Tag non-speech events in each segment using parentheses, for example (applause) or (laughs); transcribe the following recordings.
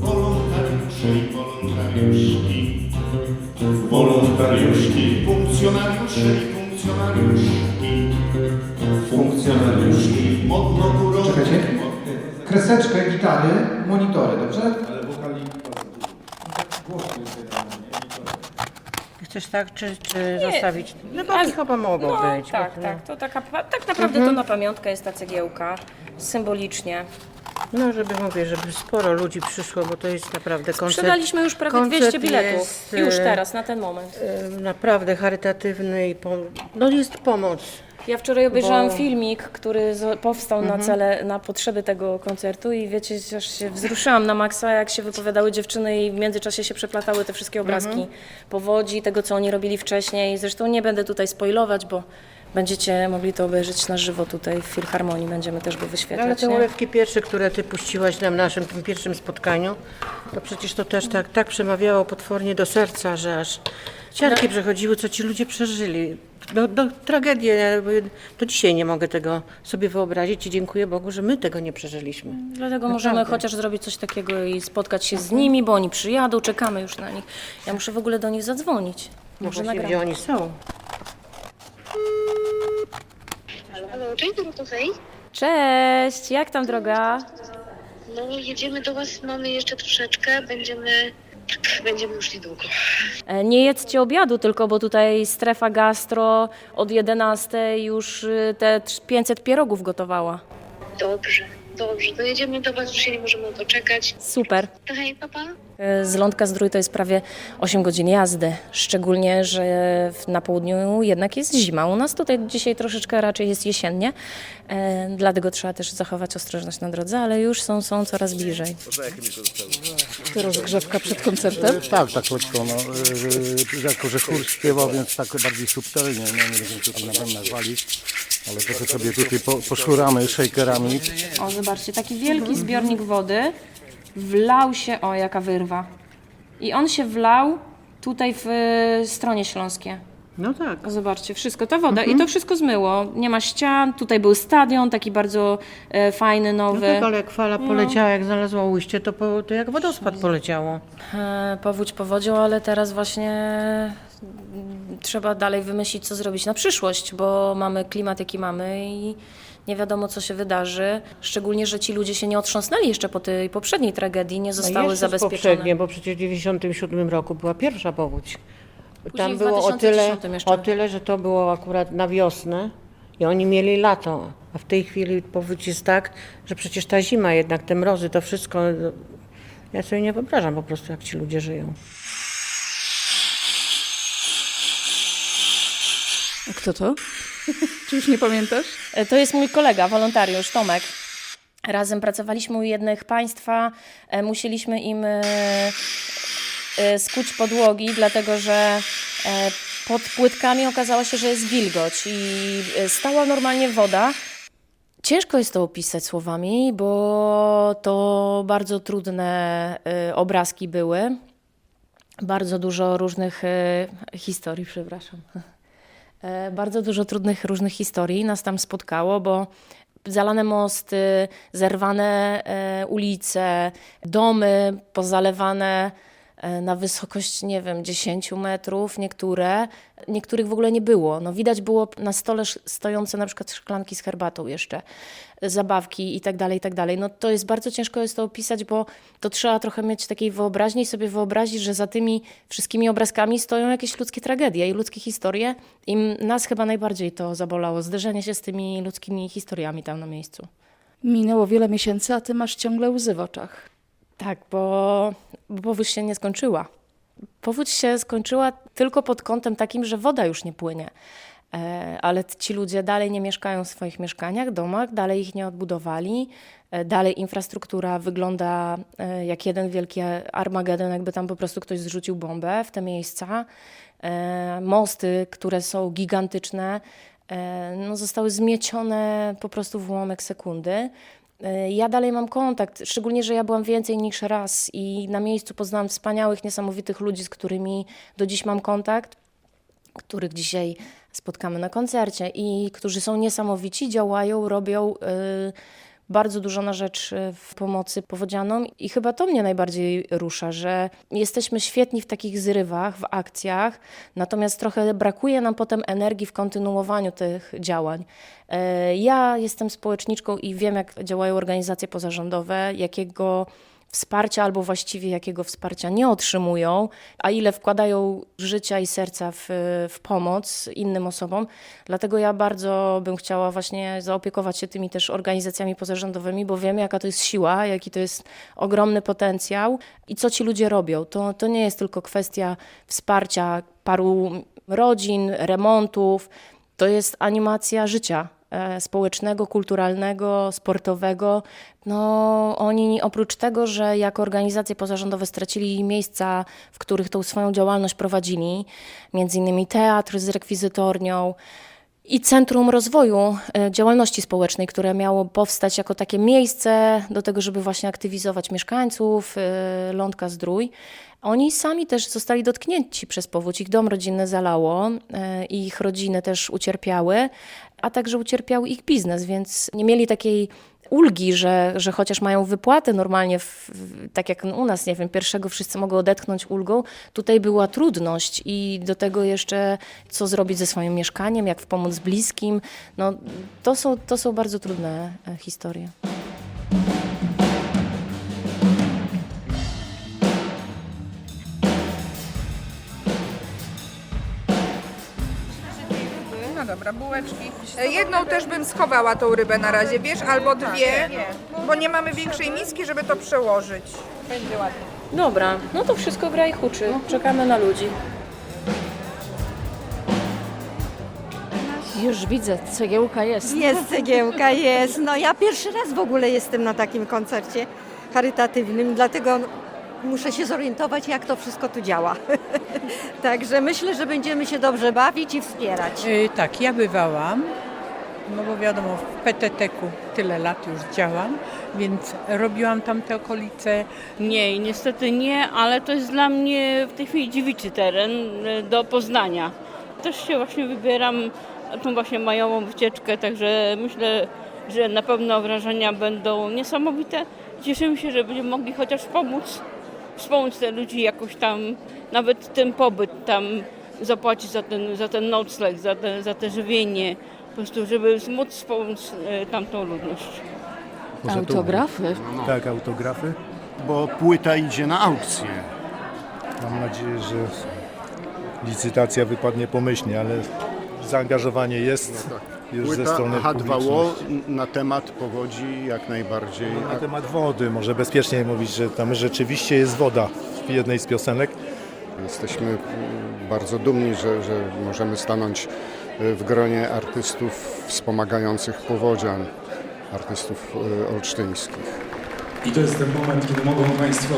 Wolontariusze i wolontariuszki, wolontariuszki, funkcjonariusze i funkcjonariuszki, funkcjonariuszki, modno górowe. Czekajcie. Kreseczkę, gitary, monitory, dobrze? Chcesz tak, czy, czy zostawić? No bo chyba mogą No, być. tak, bo- tak. To taka, tak naprawdę to na pamiątkę jest ta cegiełka. Symbolicznie. No, żeby mówię, żeby sporo ludzi przyszło, bo to jest naprawdę koncert. Sprzedaliśmy już prawie koncert 200 biletów. jest, Już e, teraz, na ten moment. e, Naprawdę charytatywny i pom- no jest pomoc. Ja wczoraj obejrzałam bo- filmik, który powstał na cele, na potrzeby tego koncertu i wiecie, aż się wzruszyłam na maksa, jak się wypowiadały dziewczyny i w międzyczasie się przeplatały te wszystkie obrazki powodzi, tego co oni robili wcześniej. Zresztą nie będę tutaj spoilować, bo będziecie mogli to obejrzeć na żywo tutaj w Filharmonii, będziemy też go No, ale wyświetlać. te nie? urywki pierwsze, które ty puściłaś na naszym tym pierwszym spotkaniu, to przecież to też tak, tak przemawiało potwornie do serca, że aż ciarki przechodziły, co ci ludzie przeżyli. Do, do, tragedię, do dzisiaj nie mogę tego sobie wyobrazić i dziękuję Bogu, że my tego nie przeżyliśmy. Dlatego możemy chociaż zrobić coś takiego i spotkać się z nimi, bo oni przyjadą, czekamy już na nich. Ja muszę w ogóle do nich zadzwonić. Może Właśnie, nagram. gdzie oni są. Halo, halo, cześć Dorotofej. Cześć, jak tam droga? No jedziemy do Was, mamy jeszcze troszeczkę, będziemy, tak, będziemy już niedługo. E, Nie jedzcie obiadu tylko, bo tutaj strefa gastro od 11 już y, te trz- 500 pierogów gotowała. Dobrze, dobrze, to jedziemy do Was, już się nie możemy doczekać. Super. Hej, papa. E, Z Lądka Zdrój to jest prawie 8 godzin jazdy. Szczególnie, że na południu jednak jest zima. U nas tutaj dzisiaj troszeczkę raczej jest jesiennie, e, dlatego trzeba też zachować ostrożność na drodze, ale już są, są coraz bliżej. To rozgrzewka przed koncertem? Tak, tak krótko, no, jako że chór śpiewał, więc tak bardziej subtelnie, no, nie będziemy tutaj na bębnach walić, ale trochę sobie tutaj po, poszuramy shakerami. O, zobaczcie, taki wielki zbiornik wody wlał się, o jaka wyrwa. I on się wlał tutaj w e, stronie śląskie. No tak. O, Zobaczcie, wszystko, ta woda i to wszystko zmyło. Nie ma ścian, tutaj był stadion, taki bardzo e, fajny, No nowy. tak, ale jak fala poleciała, jak znalazła ujście, to, po, to jak wodospad poleciało. E, powódź powodzią, ale teraz właśnie mm, trzeba dalej wymyślić, co zrobić na przyszłość, bo mamy klimat, jaki mamy i nie wiadomo, co się wydarzy. Szczególnie, że ci ludzie się nie otrząsnęli jeszcze po tej poprzedniej tragedii, nie zostały no jeszcze z zabezpieczone. poprzednie, bo przecież w 97 roku była pierwsza powódź. Tam w było o tyle, 2010 jeszcze. o tyle, że to było akurat na wiosnę i oni mieli lato. A w tej chwili powódź jest tak, że przecież ta zima jednak, te mrozy, to wszystko... Ja sobie nie wyobrażam po prostu, jak ci ludzie żyją. A kto to? (laughs) Czy już nie pamiętasz? E, To jest mój kolega, wolontariusz Tomek. Razem pracowaliśmy u jednych państwa, e, musieliśmy im e, skuć podłogi, dlatego że pod płytkami okazało się, że jest wilgoć i stała normalnie woda. Ciężko jest to opisać słowami, bo to bardzo trudne obrazki były. Bardzo dużo różnych historii, przepraszam. E, Bardzo dużo trudnych różnych historii nas tam spotkało, bo zalane mosty, zerwane e, ulice, domy pozalewane na wysokość, nie wiem, 10 metrów, niektóre, niektórych w ogóle nie było. No, widać było na stole stojące na przykład szklanki z herbatą jeszcze, e, zabawki i tak dalej, i tak dalej. No to jest bardzo ciężko jest to opisać, bo to trzeba trochę mieć takiej wyobraźni i sobie wyobrazić, że za tymi wszystkimi obrazkami stoją jakieś ludzkie tragedie i ludzkie historie i nas chyba najbardziej to zabolało, zderzenie się z tymi ludzkimi historiami tam na miejscu. Minęło wiele miesięcy, a ty masz ciągle łzy w oczach. Tak, bo, bo powódź się nie skończyła. Powódź się skończyła tylko pod kątem takim, że woda już nie płynie. E, ale ci ludzie dalej nie mieszkają w swoich mieszkaniach, domach, dalej ich nie odbudowali. E, dalej infrastruktura wygląda e, jak jeden wielki Armagedon, jakby tam po prostu ktoś zrzucił bombę w te miejsca. Mosty, które są gigantyczne, no, zostały zmiecione po prostu w ułamek sekundy. E, Ja dalej mam kontakt, szczególnie, że ja byłam więcej niż raz i na miejscu poznałam wspaniałych, niesamowitych ludzi, z którymi do dziś mam kontakt, których dzisiaj spotkamy na koncercie i którzy są niesamowici, działają, robią y, bardzo dużo na rzecz w pomocy powodzianom i chyba to mnie najbardziej rusza, że jesteśmy świetni w takich zrywach, w akcjach, natomiast trochę brakuje nam potem energii w kontynuowaniu tych działań. E, Ja jestem społeczniczką i wiem, jak działają organizacje pozarządowe, jakiego wsparcia albo właściwie jakiego wsparcia nie otrzymują, a ile wkładają życia i serca w, w pomoc innym osobom. Dlatego ja bardzo bym chciała właśnie zaopiekować się tymi też organizacjami pozarządowymi, bo wiem, jaka to jest siła, jaki to jest ogromny potencjał i co ci ludzie robią. To, to nie jest tylko kwestia wsparcia paru rodzin, remontów, to jest animacja życia społecznego, kulturalnego, sportowego. No, oni oprócz tego, że jako organizacje pozarządowe stracili miejsca, w których tą swoją działalność prowadzili, między innymi teatr z rekwizytornią, i Centrum Rozwoju e, Działalności Społecznej, które miało powstać jako takie miejsce do tego, żeby właśnie aktywizować mieszkańców e, Lądka Zdrój. Oni sami też zostali dotknięci przez powódź. Ich dom rodzinny zalało, e, ich rodziny też ucierpiały, a także ucierpiał ich biznes, więc nie mieli takiej ulgi, że, że chociaż mają wypłatę normalnie, w, tak jak u nas, nie wiem, pierwszego wszyscy mogą odetchnąć ulgą, tutaj była trudność i do tego jeszcze co zrobić ze swoim mieszkaniem, jak pomóc bliskim. No, to, są, to są bardzo trudne e, historie. Dobra, bułeczki. E, Jedną też bym schowała tą rybę na razie, wiesz, albo dwie, bo nie mamy większej miski, żeby to przełożyć. Dobra, no to wszystko gra i huczy. Czekamy na ludzi. Już widzę, cegiełka jest. Jest cegiełka, jest. No ja pierwszy raz w ogóle jestem na takim koncercie charytatywnym, dlatego muszę się zorientować, jak to wszystko tu działa. (laughs) Także myślę, że będziemy się dobrze bawić i wspierać. Y, Tak, ja bywałam, no bo wiadomo, w PTT-ku tyle lat już działam, więc robiłam tam te okolice. Nie, niestety nie, ale to jest dla mnie w tej chwili dziewiczy teren e, do Poznania. Też się właśnie wybieram na tą właśnie majową wycieczkę, także myślę, że na pewno wrażenia będą niesamowite. Cieszymy się, że będziemy mogli chociaż pomóc, wspomóc te ludzi jakoś tam, nawet ten pobyt tam zapłacić za ten, za ten nocleg, za te, za te żywienie, po prostu, żeby móc wspomóc e, tamtą ludność. Autografy. Tak, autografy. Bo płyta idzie na aukcję. Mam nadzieję, że licytacja wypadnie pomyślnie, ale zaangażowanie jest już ze Płyta strony H2O publiczności. na temat powodzi jak najbardziej. Na temat wody, może bezpiecznie mówić, że tam rzeczywiście jest woda w jednej z piosenek. Jesteśmy bardzo dumni, że, że możemy stanąć y, w gronie artystów wspomagających powodzian, artystów y, olsztyńskich. I to jest ten moment, kiedy mogą Państwo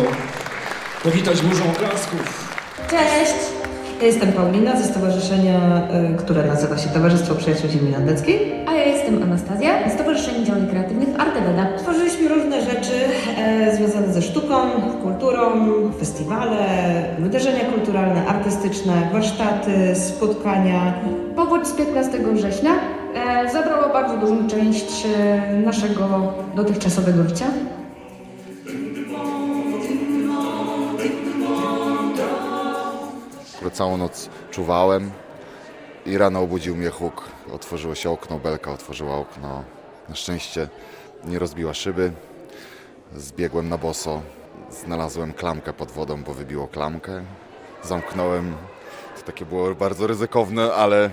powitać burzą oklasków. Cześć! Ja jestem Paulina ze stowarzyszenia, y, które nazywa się Towarzystwo Przyjaciół Ziemi Landeckiej. A ja jestem Anastazja z Stowarzyszenia Działań Kreatywnych Arteweda. Tworzyliśmy różne rzeczy e, związane ze sztuką, kulturą, festiwale, wydarzenia kulturalne, artystyczne, warsztaty, spotkania. Powódź z 15 września e, zabrała bardzo dużą część e, naszego dotychczasowego życia. Całą noc czuwałem i rano obudził mnie huk. Otworzyło się okno, belka otworzyła okno. Na szczęście nie rozbiła szyby. Zbiegłem na boso. Znalazłem klamkę pod wodą, bo wybiło klamkę. Zamknąłem. To takie było bardzo ryzykowne, ale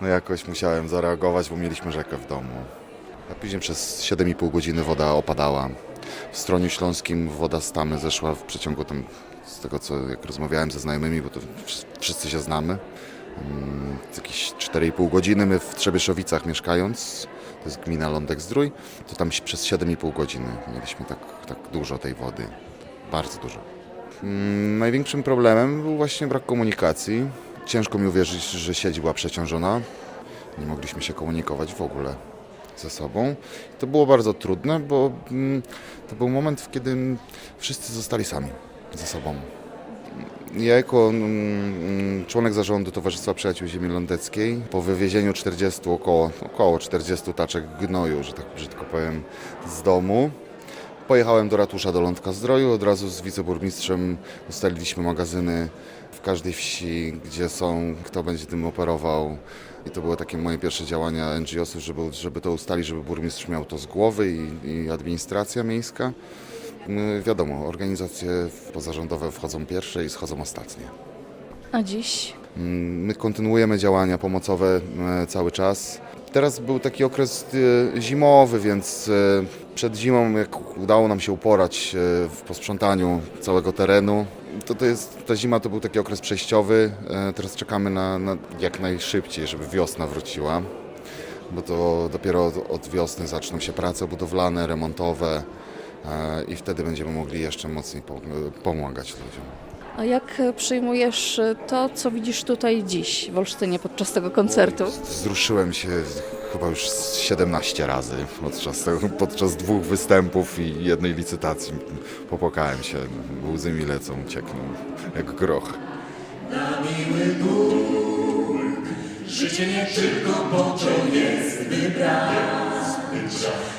no jakoś musiałem zareagować, bo mieliśmy rzekę w domu. A później przez 7,5 godziny woda opadała. W Stroniu Śląskim woda z tamy zeszła w przeciągu tam, z tego co jak rozmawiałem ze znajomymi, bo to wsz- wszyscy się znamy, mm, jakieś 4,5 godziny. My w Trzebieszowicach mieszkając, to jest gmina Lądek-Zdrój, to tam przez 7,5 godziny mieliśmy tak, tak dużo tej wody. Bardzo dużo. Mm, Największym problemem był właśnie brak komunikacji. Ciężko mi uwierzyć, że sieć była przeciążona. Nie mogliśmy się komunikować w ogóle ze sobą. To było bardzo trudne, bo mm, to był moment, w kiedy wszyscy zostali sami ze sobą. Ja jako mm, członek zarządu Towarzystwa Przyjaciół Ziemi Lądeckiej po wywiezieniu 40 około, około 40 taczek gnoju, że tak brzydko powiem, z domu, pojechałem do ratusza do Lądka Zdroju. Od razu z wiceburmistrzem ustaliliśmy magazyny w każdej wsi, gdzie są, kto będzie tym operował. I to były takie moje pierwsze działania NGO-sów, żeby, żeby to ustalić, żeby burmistrz miał to z głowy i, i administracja miejska. No, wiadomo, organizacje pozarządowe wchodzą pierwsze i schodzą ostatnie. A dziś? Mm, My kontynuujemy działania pomocowe e, cały czas. Teraz był taki okres e, zimowy, więc e, przed zimą, jak udało nam się uporać w posprzątaniu całego terenu, to, to jest, ta zima to był taki okres przejściowy. Teraz czekamy na, na jak najszybciej, żeby wiosna wróciła, bo to dopiero od, od wiosny zaczną się prace budowlane, remontowe i wtedy będziemy mogli jeszcze mocniej po- pomagać ludziom. A jak przyjmujesz to, co widzisz tutaj dziś w Olsztynie podczas tego koncertu? Wzruszyłem się chyba już z 17 razy podczas, podczas dwóch występów i jednej licytacji. Popłakałem się, łzy mi lecą, ciekną jak groch. Życie nie tylko po to jest wybrać.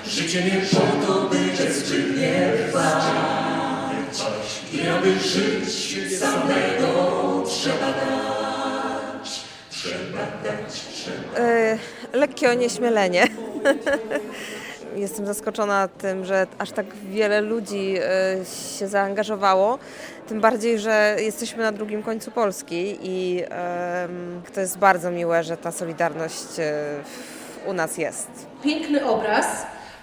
Życie nie po to, by bezczynnie trwać. I aby żyć samego trzeba dać. Trzeba dać, trzeba E, lekkie onieśmielenie. (laughs) Jestem zaskoczona tym, że aż tak wiele ludzi e, się zaangażowało. Tym bardziej, że jesteśmy na drugim końcu Polski i to jest bardzo miłe, że ta solidarność e, u nas jest. Piękny obraz.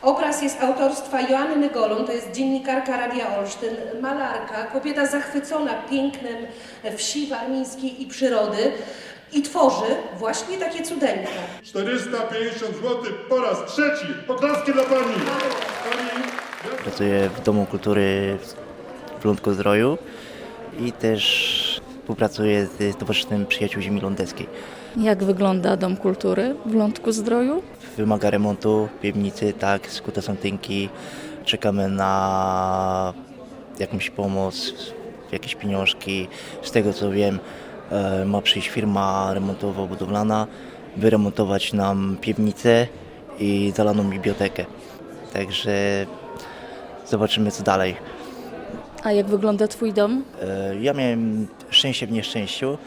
Obraz jest autorstwa Joanny Golon, to jest dziennikarka Radia Olsztyn, malarka, kobieta zachwycona pięknem wsi warmińskiej i przyrody i tworzy właśnie takie cudeńka. 450 zł po raz trzeci. Poklaski dla pani. Pracuję w Domu Kultury w Lądkozdroju i też współpracuję z Towarzystwem Przyjaciół Ziemi Lądeckiej. Jak wygląda Dom Kultury w Lądku Zdroju? Wymaga remontu piwnicy, tak, skute są tynki. Czekamy na jakąś pomoc, jakieś pieniążki. Z tego co wiem, e, ma przyjść firma remontowo-budowlana, wyremontować nam piwnicę i zalaną bibliotekę. Także zobaczymy co dalej. A jak wygląda Twój dom? E, Ja miałem szczęście w nieszczęściu.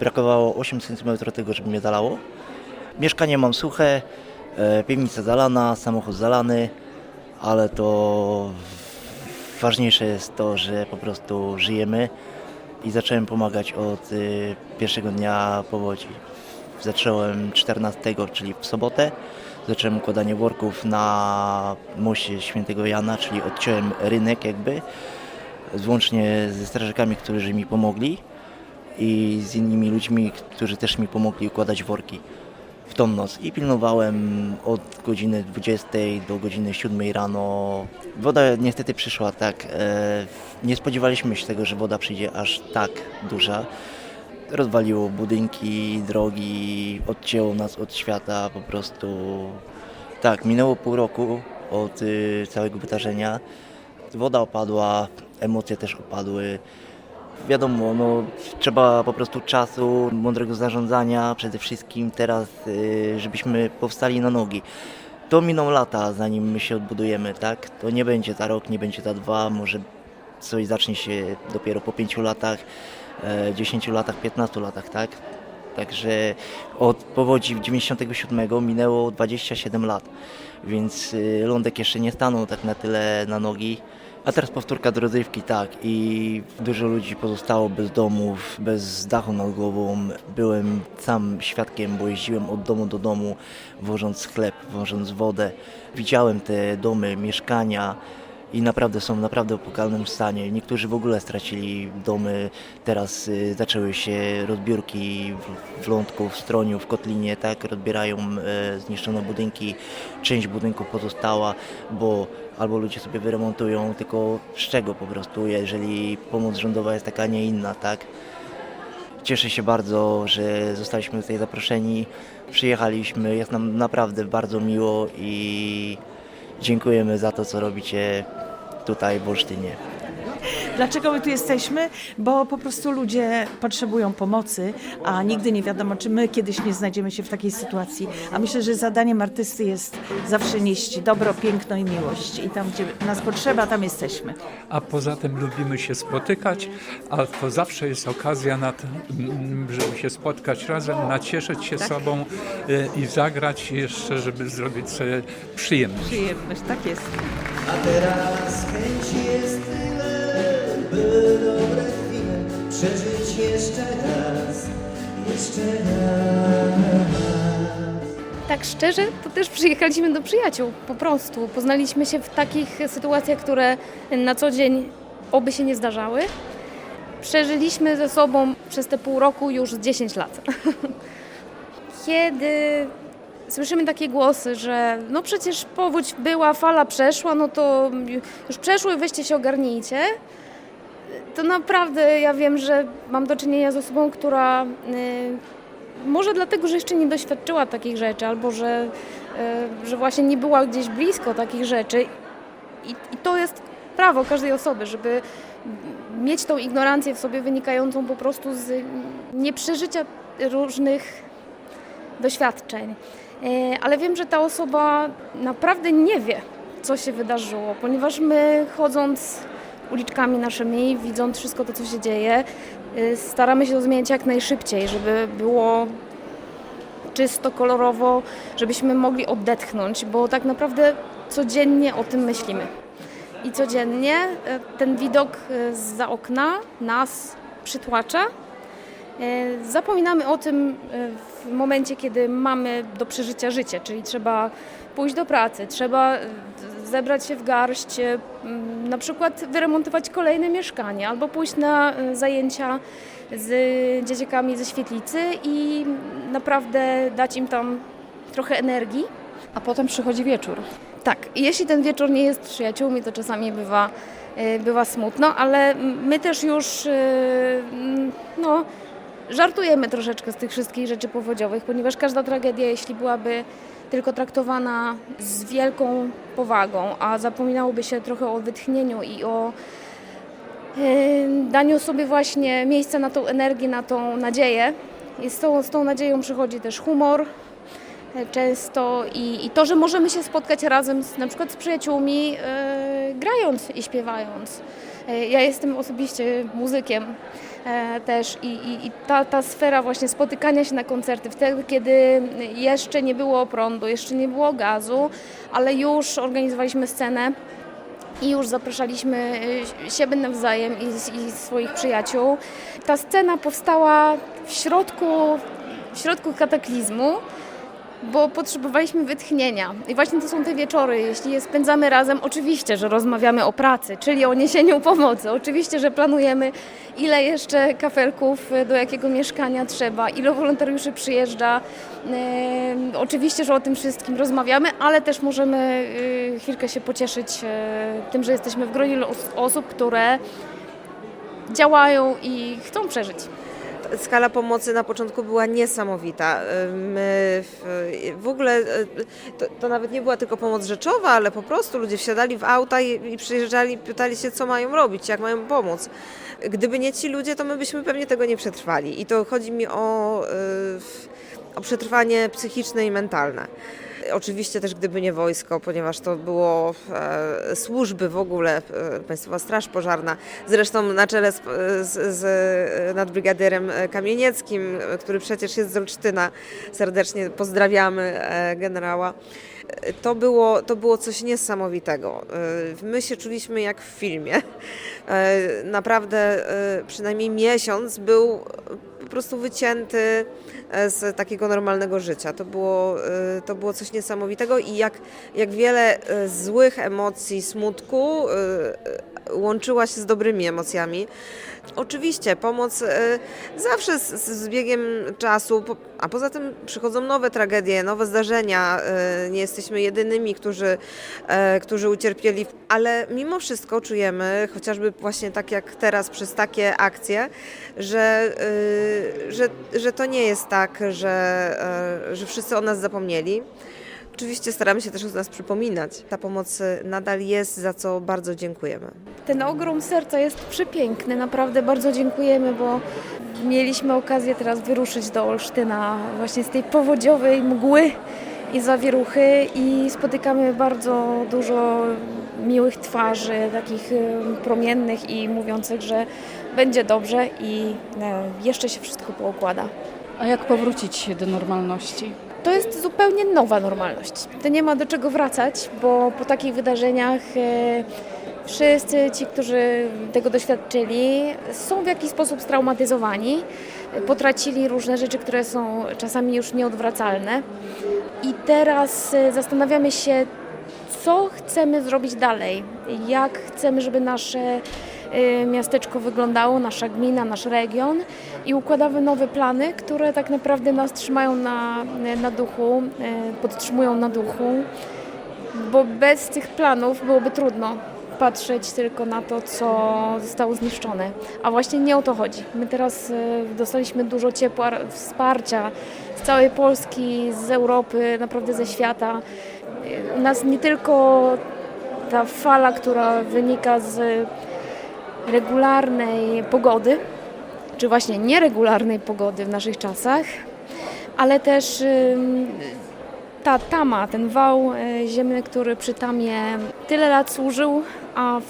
Brakowało 8 cm tego, żeby mnie zalało. Mieszkanie mam suche, e, piwnica zalana, samochód zalany, ale to ważniejsze jest to, że po prostu żyjemy i zacząłem pomagać od y, pierwszego dnia powodzi. Zacząłem 14, czyli w sobotę. Zacząłem układanie worków na moście Świętego Jana, czyli odciąłem rynek jakby włącznie ze strażakami, którzy mi pomogli i z innymi ludźmi, którzy też mi pomogli układać worki w tą noc. I pilnowałem od godziny 20 do godziny 7 rano. Woda niestety przyszła tak. E, nie spodziewaliśmy się tego, że woda przyjdzie aż tak duża. Rozwaliło budynki, drogi, odcięło nas od świata po prostu. Tak, minęło pół roku od y, całego wydarzenia. Woda opadła, emocje też opadły. Wiadomo, no, trzeba po prostu czasu, mądrego zarządzania przede wszystkim teraz, y, żebyśmy powstali na nogi. To miną lata, zanim my się odbudujemy, tak? To nie będzie za rok, nie będzie za dwa, może coś zacznie się dopiero po pięciu latach, e, 10 latach, 15 latach, tak? Także od powodzi w 97 minęło 27 lat, więc y, lądek jeszcze nie stanął tak na tyle na nogi. A teraz powtórka do rozrywki, tak. I dużo ludzi pozostało bez domów, bez dachu nad głową. Byłem sam świadkiem, bo jeździłem od domu do domu, wożąc chleb, wożąc wodę. Widziałem te domy, mieszkania i naprawdę są naprawdę w opokalnym stanie. Niektórzy w ogóle stracili domy. Teraz y, zaczęły się rozbiórki w, w Lądku, w Stroniu, w Kotlinie, tak, rozbierają e, zniszczone budynki. Część budynków pozostała, bo albo ludzie sobie wyremontują, tylko z czego po prostu, jeżeli pomoc rządowa jest taka, a nie inna, tak. Cieszę się bardzo, że zostaliśmy tutaj zaproszeni, przyjechaliśmy, jest nam naprawdę bardzo miło i dziękujemy za to, co robicie tutaj w Olsztynie. Dlaczego my tu jesteśmy? Bo po prostu ludzie potrzebują pomocy, a nigdy nie wiadomo, czy my kiedyś nie znajdziemy się w takiej sytuacji. A myślę, że zadaniem artysty jest zawsze nieść dobro, piękno i miłość. I tam, gdzie nas potrzeba, tam jesteśmy. a poza tym lubimy się spotykać, a to zawsze jest okazja na to, żeby się spotkać razem, nacieszyć się sobą y, i zagrać jeszcze, żeby zrobić sobie przyjemność. Przyjemność, tak jest. A teraz chęci przeżyć jeszcze raz, jeszcze raz. Tak szczerze, to też przyjechaliśmy do przyjaciół, po prostu. Poznaliśmy się w takich sytuacjach, które na co dzień oby się nie zdarzały. Przeżyliśmy ze sobą przez te pół roku już 10 lat. (laughs) Kiedy słyszymy takie głosy, że no przecież powódź była, fala przeszła, no to już przeszło i weźcie się ogarnijcie, to naprawdę ja wiem, że mam do czynienia z osobą, która y, może dlatego, że jeszcze nie doświadczyła takich rzeczy, albo że, y, że właśnie nie była gdzieś blisko takich rzeczy. I, I to jest prawo każdej osoby, żeby mieć tą ignorancję w sobie wynikającą po prostu z nieprzeżycia różnych doświadczeń. E, Ale wiem, że ta osoba naprawdę nie wie, co się wydarzyło, ponieważ my chodząc uliczkami naszymi, widząc wszystko to, co się dzieje, y, staramy się to zmieniać jak najszybciej, żeby było czysto, kolorowo, żebyśmy mogli odetchnąć, bo tak naprawdę codziennie o tym myślimy. I codziennie e, ten widok e, za okna nas przytłacza. Zapominamy o tym e, w momencie, kiedy mamy do przeżycia życie, czyli trzeba pójść do pracy, trzeba e, zebrać się w garść, e, m, na przykład wyremontować kolejne mieszkanie albo pójść na e, zajęcia z dzieciakami ze świetlicy i naprawdę dać im tam trochę energii. A potem przychodzi wieczór. Tak, jeśli ten wieczór nie jest przyjaciółmi, to czasami bywa, e, bywa smutno, ale my też już mm, no, żartujemy troszeczkę z tych wszystkich rzeczy powodziowych, ponieważ każda tragedia, jeśli byłaby tylko traktowana z wielką powagą, a zapominałoby się trochę o wytchnieniu i o e, daniu sobie właśnie miejsca na tą energię, na tą nadzieję. I z tą, z tą nadzieją przychodzi też humor, często i, i to, że możemy się spotkać razem z, na przykład z przyjaciółmi, e, grając i śpiewając. E, ja jestem osobiście muzykiem e, też i, i, i ta, ta sfera właśnie spotykania się na koncerty, wtedy kiedy jeszcze nie było prądu, jeszcze nie było gazu, ale już organizowaliśmy scenę i już zapraszaliśmy y, siebie nawzajem i, i swoich przyjaciół. Ta scena powstała w środku, w środku kataklizmu, bo potrzebowaliśmy wytchnienia. I właśnie to są te wieczory. Jeśli je spędzamy razem, oczywiście, że rozmawiamy o pracy, czyli o niesieniu pomocy. Oczywiście, że planujemy, ile jeszcze kafelków y, do jakiego mieszkania trzeba, ile wolontariuszy przyjeżdża. Em, Oczywiście, że o tym wszystkim rozmawiamy, ale też możemy y, chwilkę się pocieszyć tym, że jesteśmy w gronie os- osób, które działają i chcą przeżyć. Skala pomocy na początku była niesamowita. My w, w ogóle to, to nawet nie była tylko pomoc rzeczowa, ale po prostu ludzie wsiadali w auta i, i przyjeżdżali, pytali się, co mają robić, jak mają pomóc. Gdyby nie ci ludzie, to my byśmy pewnie tego nie przetrwali. I to chodzi mi o, y, o przetrwanie psychiczne i mentalne. Oczywiście też gdyby nie wojsko, ponieważ to było e, służby w ogóle, e, Państwowa Straż Pożarna, zresztą na czele z, z, z nadbrygadierem Kamienieckim, e, który przecież jest z Olsztyna, serdecznie pozdrawiamy e, generała. E, To było, to było coś niesamowitego. E, My się czuliśmy jak w filmie. E, Naprawdę e, przynajmniej miesiąc był prostu wycięty e, z takiego normalnego życia. To było, e, to było coś niesamowitego i jak, jak wiele e, złych emocji, smutku łączyła się z dobrymi emocjami. Oczywiście pomoc zawsze z, z biegiem czasu, a poza tym przychodzą nowe tragedie, nowe zdarzenia. Nie jesteśmy jedynymi, którzy, którzy ucierpieli, ale mimo wszystko czujemy, chociażby właśnie tak jak teraz przez takie akcje, że, że, że to nie jest tak, że, e, że wszyscy o nas zapomnieli. Oczywiście staramy się też o nas przypominać. Ta pomoc y, nadal jest, za co bardzo dziękujemy. Ten ogrom serca jest przepiękny, naprawdę bardzo dziękujemy, bo mieliśmy okazję teraz wyruszyć do Olsztyna właśnie z tej powodziowej mgły i zawieruchy i spotykamy bardzo dużo miłych twarzy, takich y, promiennych i mówiących, że będzie dobrze i e, jeszcze się wszystko poukłada. A jak powrócić do normalności? To jest zupełnie nowa normalność. To nie ma do czego wracać, bo po takich wydarzeniach e, wszyscy ci, którzy tego doświadczyli, są w jakiś sposób straumatyzowani, potracili różne rzeczy, które są czasami już nieodwracalne. I teraz e, zastanawiamy się, co chcemy zrobić dalej, jak chcemy, żeby nasze y, miasteczko wyglądało, nasza gmina, nasz region. I układamy nowe plany, które tak naprawdę nas trzymają na, na duchu, y, podtrzymują na duchu, bo bez tych planów byłoby trudno patrzeć tylko na to, co zostało zniszczone. A właśnie nie o to chodzi. My teraz y, dostaliśmy dużo ciepła, wsparcia z całej Polski, z Europy, naprawdę ze świata. Y, U nas nie tylko ta fala, która wynika z regularnej pogody, czy właśnie nieregularnej pogody w naszych czasach, ale też ta tama, ten wał y, ziemny, który przy tamie tyle lat służył, a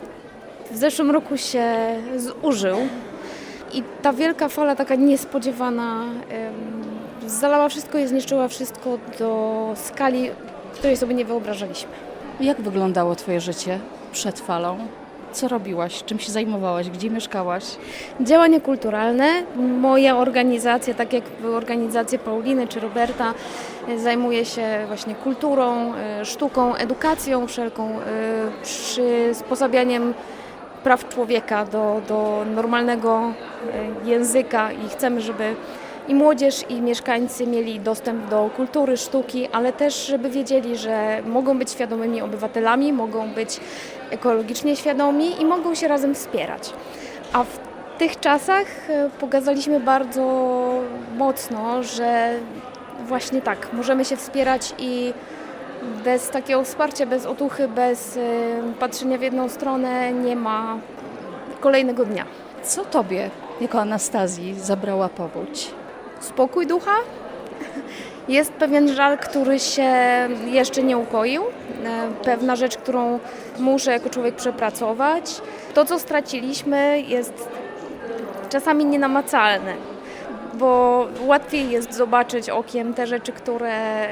w, zeszłym roku się zużył. I ta wielka fala, taka niespodziewana, zalała wszystko i zniszczyła wszystko do skali, której sobie nie wyobrażaliśmy. Jak wyglądało Twoje życie przed falą? Co robiłaś? Czym się zajmowałaś? Gdzie mieszkałaś? Działania kulturalne. Moja organizacja, tak jak organizacje Pauliny czy Roberta, y, zajmuje się właśnie kulturą, y, sztuką, edukacją wszelką, y, przysposabianiem praw człowieka do, do normalnego języka i chcemy, żeby i młodzież, i mieszkańcy mieli dostęp do kultury, sztuki, ale też, żeby wiedzieli, że mogą być świadomymi obywatelami, mogą być ekologicznie świadomi i mogą się razem wspierać. A w tych czasach e, pokazaliśmy bardzo mocno, że właśnie tak, możemy się wspierać i bez takiego wsparcia, bez otuchy, bez e, patrzenia w jedną stronę nie ma kolejnego dnia. Co Tobie, jako Anastazji, zabrała powódź? Spokój ducha. Jest pewien żal, który się jeszcze nie ukoił, e, pewna rzecz, którą muszę jako człowiek przepracować. To, co straciliśmy, jest czasami nienamacalne, bo łatwiej jest zobaczyć okiem te rzeczy, które e,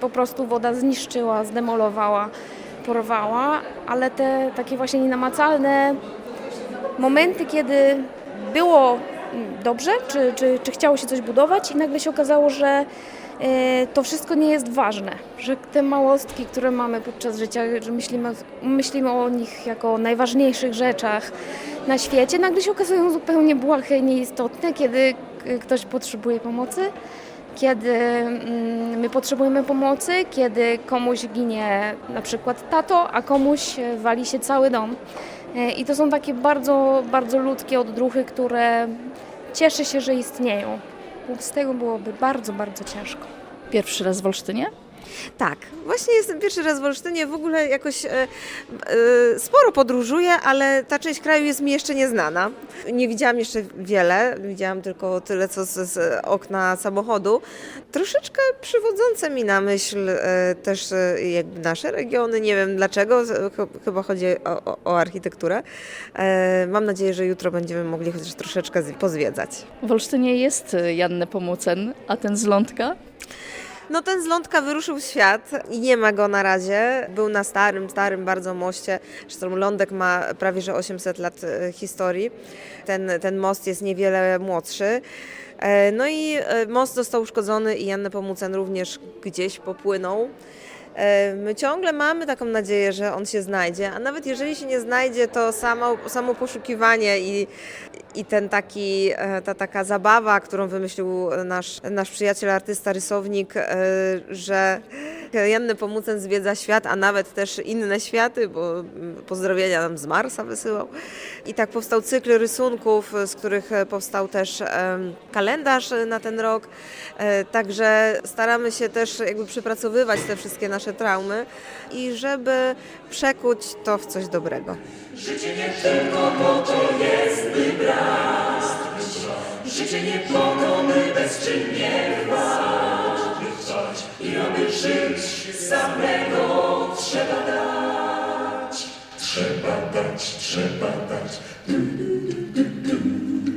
po prostu woda zniszczyła, zdemolowała, porwała, ale te takie właśnie nienamacalne momenty, kiedy było dobrze, czy, czy, czy chciało się coś budować? I nagle się okazało, że e, to wszystko nie jest ważne, że te małostki, które mamy podczas życia, że myślimy, myślimy o nich jako o najważniejszych rzeczach na świecie, nagle się okazują zupełnie błahe i nieistotne, kiedy k- ktoś potrzebuje pomocy, kiedy mm, my potrzebujemy pomocy, kiedy komuś ginie na przykład tato, a komuś e, wali się cały dom. E, I to są takie bardzo, bardzo ludzkie odruchy, które cieszę się, że istnieją. Z tego byłoby bardzo, bardzo ciężko. Pierwszy raz w Olsztynie? Tak, właśnie jestem pierwszy raz w Olsztynie, w ogóle jakoś e, e, sporo podróżuję, ale ta część kraju jest mi jeszcze nieznana. Nie widziałam jeszcze wiele, widziałam tylko tyle, co z, z okna samochodu. Troszeczkę przywodzące mi na myśl e, też e, jakby nasze regiony, nie wiem dlaczego, ch- chyba chodzi o, o, o architekturę. E, mam nadzieję, że jutro będziemy mogli chociaż troszeczkę pozwiedzać. W Olsztynie jest y, Jan Nepomucen, a ten z Lądka? No ten z Lądka wyruszył w świat i nie ma go na razie. Był na starym, starym bardzo moście. Zresztą Lądek ma prawie że 800 lat e, historii. Ten, ten most jest niewiele młodszy. E, No i e, most został uszkodzony i Jan Nepomucen również gdzieś popłynął. My ciągle mamy taką nadzieję, że on się znajdzie, a nawet jeżeli się nie znajdzie, to samo, samo poszukiwanie i, i ten taki, e, ta taka zabawa, którą wymyślił nasz, nasz przyjaciel, artysta, rysownik, e, że Jan Nepomucen zwiedza świat, a nawet też inne światy, bo mm, pozdrowienia nam z Marsa wysyłał. I tak powstał cykl rysunków, z których powstał też kalendarz na ten rok. E, Także staramy się też jakby przepracowywać te wszystkie nasze traumy i żeby przekuć to w coś dobrego. Życie nie tylko po to jest, by brać. Życie nie po to, by bezczynnie chwać. I aby żyć samego trzeba dać. Trzeba dać, trzeba dać. Du, du, du, du, du.